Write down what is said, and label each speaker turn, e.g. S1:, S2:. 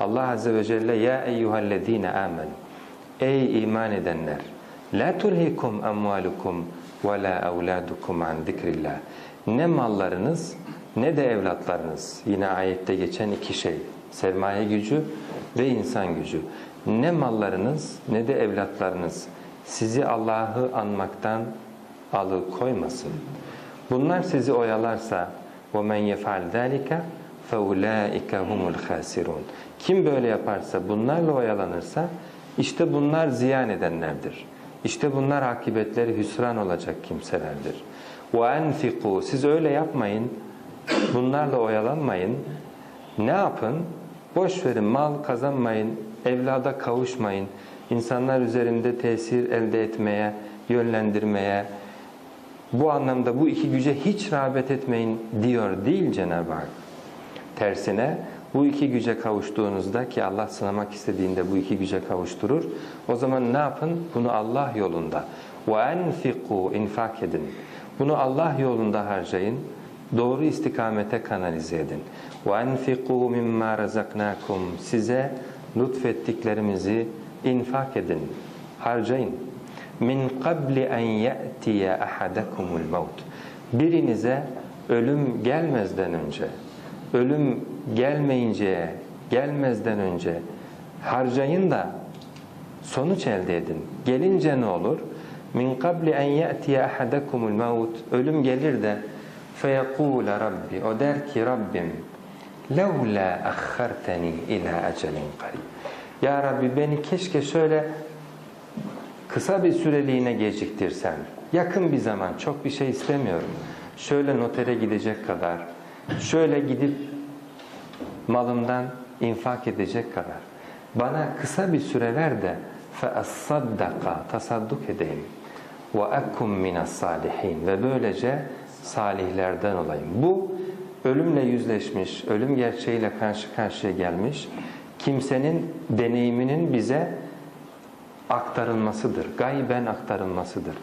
S1: Allah Azze ve Celle ya eyyühellezine amen. Ey iman edenler. La tulhikum amwalukum ve la evladukum an zikrillah. Ne mallarınız ne de evlatlarınız. Yine ayette geçen iki şey. Sermaye gücü ve insan gücü. Ne mallarınız ne de evlatlarınız sizi Allah'ı anmaktan alıkoymasın. Bunlar sizi oyalarsa وَمَنْ يَفْعَلْ ذَٰلِكَ فَاُولَٰئِكَ هُمُ الْخَاسِرُونَ Kim böyle yaparsa, bunlarla oyalanırsa işte bunlar ziyan edenlerdir. İşte bunlar akıbetleri hüsran olacak kimselerdir. وَاَنْفِقُوا Siz öyle yapmayın, bunlarla oyalanmayın. Ne yapın? Boş verin, mal kazanmayın, evlada kavuşmayın, insanlar üzerinde tesir elde etmeye, yönlendirmeye, bu anlamda bu iki güce hiç rağbet etmeyin diyor değil Cenab-ı Hak. Tersine bu iki güce kavuştuğunuzda ki Allah sınamak istediğinde bu iki güce kavuşturur. O zaman ne yapın? Bunu Allah yolunda. وَاَنْفِقُوا infak edin. Bunu Allah yolunda harcayın. Doğru istikamete kanalize edin. وَاَنْفِقُوا مِمَّا رَزَقْنَاكُمْ Size lütfettiklerimizi infak edin. Harcayın. Min qabli en ya'tiye ahadakumul maut. Birinize ölüm gelmezden önce, ölüm gelmeyinceye, gelmezden önce harcayın da sonuç elde edin. Gelince ne olur? Min qabli en ya'tiye ahadakumul maut. Ölüm gelir de feyekûle Rabbi. O der ki Rabbim levla akharteni ila ecelin qarib. Ya Rabbi beni keşke şöyle kısa bir süreliğine geciktirsen, yakın bir zaman, çok bir şey istemiyorum. Şöyle notere gidecek kadar, şöyle gidip malımdan infak edecek kadar. Bana kısa bir süre ver de فَأَصَّدَّقَ tasadduk edeyim. وَأَكُمْ مِنَ الصَّالِحِينَ Ve böylece salihlerden olayım. Bu ölümle yüzleşmiş, ölüm gerçeğiyle karşı karşıya gelmiş kimsenin deneyiminin bize aktarılmasıdır. Gayben aktarılmasıdır.